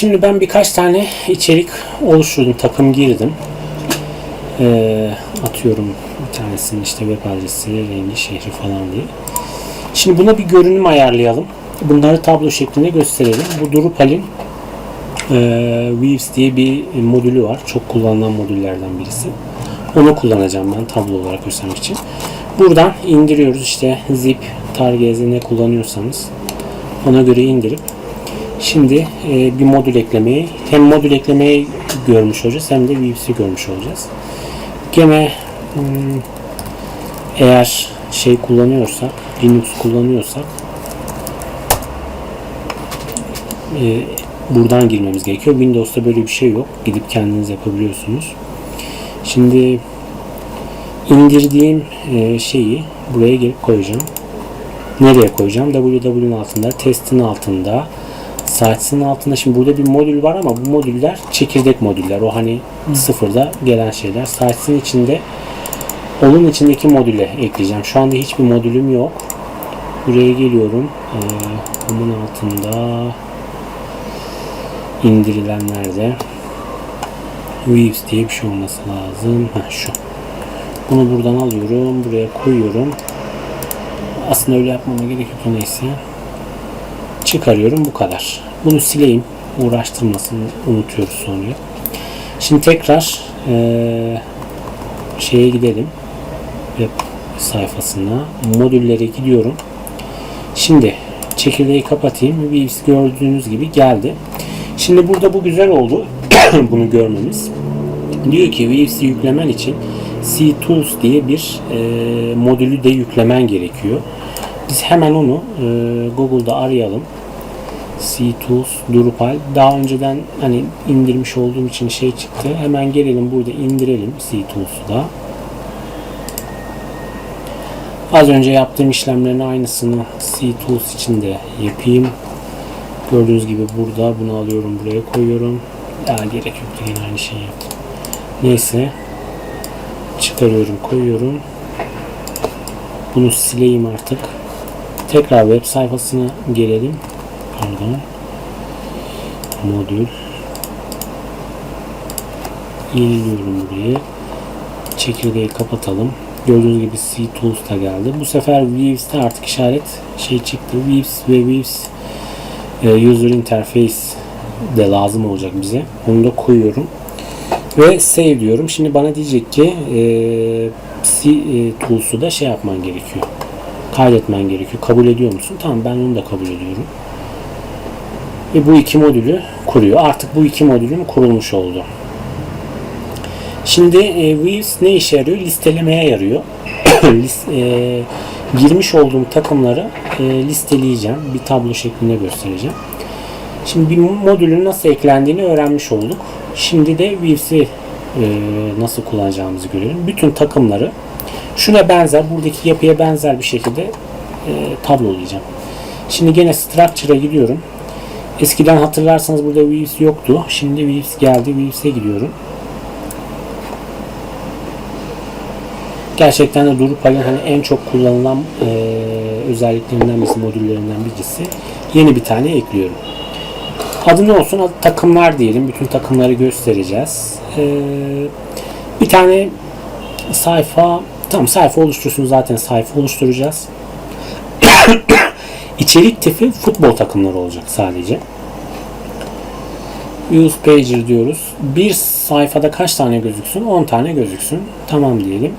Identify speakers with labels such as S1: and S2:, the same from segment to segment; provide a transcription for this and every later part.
S1: şimdi ben birkaç tane içerik oluşturdum. Takım girdim. Ee, atıyorum bir tanesinin işte web adresi, rengi, şehri falan diye. Şimdi buna bir görünüm ayarlayalım. Bunları tablo şeklinde gösterelim. Bu Drupal'in e, Weaves diye bir modülü var. Çok kullanılan modüllerden birisi. Onu kullanacağım ben tablo olarak göstermek için. Buradan indiriyoruz işte zip, targez ne kullanıyorsanız ona göre indirip şimdi e, bir modül eklemeyi hem modül eklemeyi görmüş olacağız hem de Weaves'i görmüş olacağız. Gene hmm, eğer şey kullanıyorsak Linux kullanıyorsak e, buradan girmemiz gerekiyor. Windows'ta böyle bir şey yok. Gidip kendiniz yapabiliyorsunuz. Şimdi indirdiğim e, şeyi buraya gelip koyacağım. Nereye koyacağım? www'nin altında, testin altında, sites'in altında. Şimdi burada bir modül var ama bu modüller çekirdek modüller. O hani sıfırda gelen şeyler. Sites'in içinde onun içindeki modüle ekleyeceğim. Şu anda hiçbir modülüm yok. Buraya geliyorum. Ee, bunun altında indirilenlerde Weaves diye bir şey olması lazım. Heh, şu. Bunu buradan alıyorum. Buraya koyuyorum. Aslında öyle yapmama gerek yok neyse. Çıkarıyorum bu kadar. Bunu sileyim. Uğraştırmasın. Unutuyoruz sonra. Şimdi tekrar eee, şeye gidelim. Web sayfasına. Modüllere gidiyorum. Şimdi çekirdeği kapatayım. Weaves gördüğünüz gibi geldi. Şimdi burada bu güzel oldu. Bunu görmemiz. Diyor ki Weaves'i yüklemen için C Tools diye bir e, modülü de yüklemen gerekiyor. Biz hemen onu e, Google'da arayalım. C Tools Drupal. Daha önceden hani indirmiş olduğum için şey çıktı. Hemen gelelim burada indirelim C Tools'u da. Az önce yaptığım işlemlerin aynısını C Tools için de yapayım. Gördüğünüz gibi burada bunu alıyorum buraya koyuyorum. Daha gerek yoktu yine aynı şeyi yaptım. Neyse. Çıkarıyorum koyuyorum. Bunu sileyim artık. Tekrar web sayfasına gelelim. Pardon. Modül. Yeniliyorum burayı. Çekirdeği kapatalım. Gördüğünüz gibi C Tools da geldi. Bu sefer Weaves'te artık işaret şey çıktı. Weaves ve Weaves e, User Interface de lazım olacak bize. Onu da koyuyorum. Ve save diyorum. Şimdi bana diyecek ki e, C e, Tools'u da şey yapman gerekiyor. Kaydetmen gerekiyor. Kabul ediyor musun? Tamam ben onu da kabul ediyorum. Ve bu iki modülü kuruyor. Artık bu iki modülüm kurulmuş oldu. Şimdi e, Weaves ne işe yarıyor? Listelemeye yarıyor. List, e, girmiş olduğum takımları e, listeleyeceğim. Bir tablo şeklinde göstereceğim. Şimdi bir modülün nasıl eklendiğini öğrenmiş olduk. Şimdi de Weaves'i e, nasıl kullanacağımızı görelim. Bütün takımları şuna benzer, buradaki yapıya benzer bir şekilde e, tablolayacağım. Şimdi gene Structure'a gidiyorum. Eskiden hatırlarsanız burada Weaves yoktu. Şimdi Weaves geldi. Weaves'e gidiyorum. Gerçekten de Drupal'in hani en çok kullanılan e, özelliklerinden birisi, modüllerinden birisi. Yeni bir tane ekliyorum. Adı ne olsun? Adı takımlar diyelim. Bütün takımları göstereceğiz. Ee, bir tane sayfa tam sayfa oluştursun zaten sayfa oluşturacağız. İçerik tipi futbol takımları olacak sadece. Use pager diyoruz. Bir sayfada kaç tane gözüksün? 10 tane gözüksün. Tamam diyelim.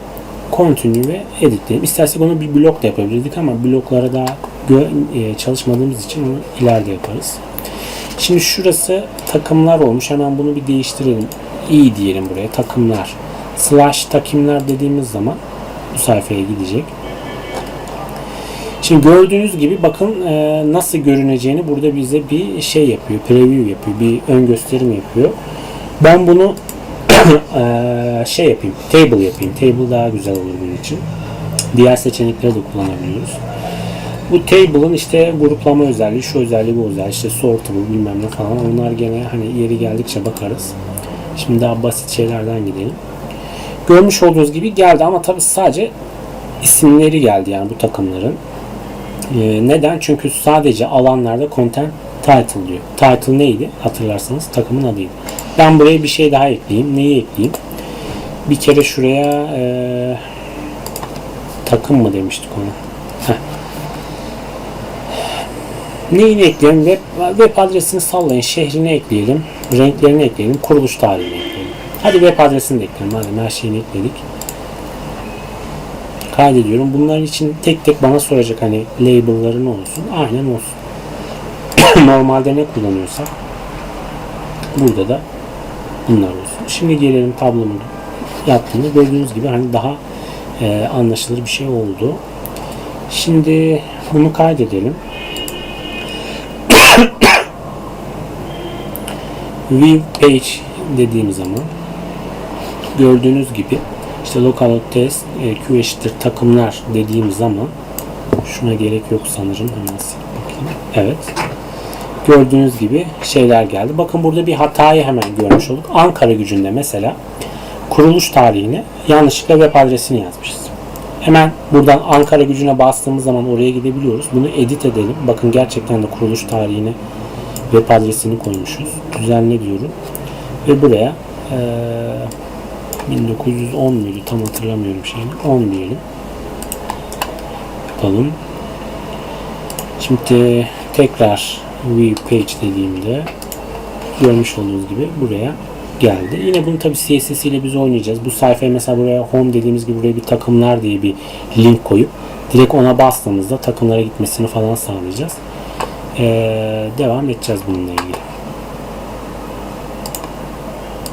S1: Continue ve edit diyelim. İstersek onu bir blok da yapabilirdik ama bloklara daha e, çalışmadığımız için onu ileride yaparız. Şimdi şurası takımlar olmuş. Hemen bunu bir değiştirelim. İyi diyelim buraya. Takımlar. Slash takımlar dediğimiz zaman bu sayfaya gidecek. Şimdi gördüğünüz gibi bakın e, nasıl görüneceğini burada bize bir şey yapıyor. Preview yapıyor. Bir ön gösterim yapıyor. Ben bunu e, şey yapayım. Table yapayım. Table daha güzel olur bunun için. Diğer seçenekleri de kullanabiliyoruz. Bu table'ın işte gruplama özelliği, şu özelliği, bu özelliği, işte sortable bilmem ne falan. Onlar gene hani yeri geldikçe bakarız. Şimdi daha basit şeylerden gidelim. Görmüş olduğunuz gibi geldi ama tabii sadece isimleri geldi yani bu takımların. Ee, neden? Çünkü sadece alanlarda content Title diyor. Title neydi? Hatırlarsanız takımın adıydı. Ben buraya bir şey daha ekleyeyim. Neyi ekleyeyim? Bir kere şuraya eee, takım mı demiştik ona? Heh. Neyini ekleyelim? Web, web adresini sallayın. Şehrini ekleyelim. Renklerini ekleyelim. Kuruluş tarihini ekleyelim. Hadi web adresini de ekleyelim. Madem her şeyini ekledik. Kaydediyorum. Bunların için tek tek bana soracak hani label'ları ne olsun? Aynen olsun. Normalde ne kullanıyorsak burada da bunlar olsun. Şimdi gelelim tablomu yaptığımda gördüğünüz gibi hani daha e, anlaşılır bir şey oldu. Şimdi bunu kaydedelim. View page dediğim zaman gördüğünüz gibi işte local test e, Q eşittir takımlar dediğim zaman şuna gerek yok sanırım hemen bakayım. Evet. Gördüğünüz gibi şeyler geldi. Bakın burada bir hatayı hemen görmüş olduk. Ankara gücünde mesela kuruluş tarihini yanlışlıkla web adresini yazmışız. Hemen buradan Ankara gücüne bastığımız zaman oraya gidebiliyoruz. Bunu edit edelim. Bakın gerçekten de kuruluş tarihine web adresini koymuşuz. Düzenle diyorum. Ve buraya eee 1910 muydu tam hatırlamıyorum şeyini. 10 diyelim. Yapalım. Şimdi tekrar view page dediğimde görmüş olduğunuz gibi buraya geldi. Yine bunu tabi CSS ile biz oynayacağız. Bu sayfaya mesela buraya home dediğimiz gibi buraya bir takımlar diye bir link koyup direkt ona bastığımızda takımlara gitmesini falan sağlayacağız. Ee, devam edeceğiz bununla ilgili.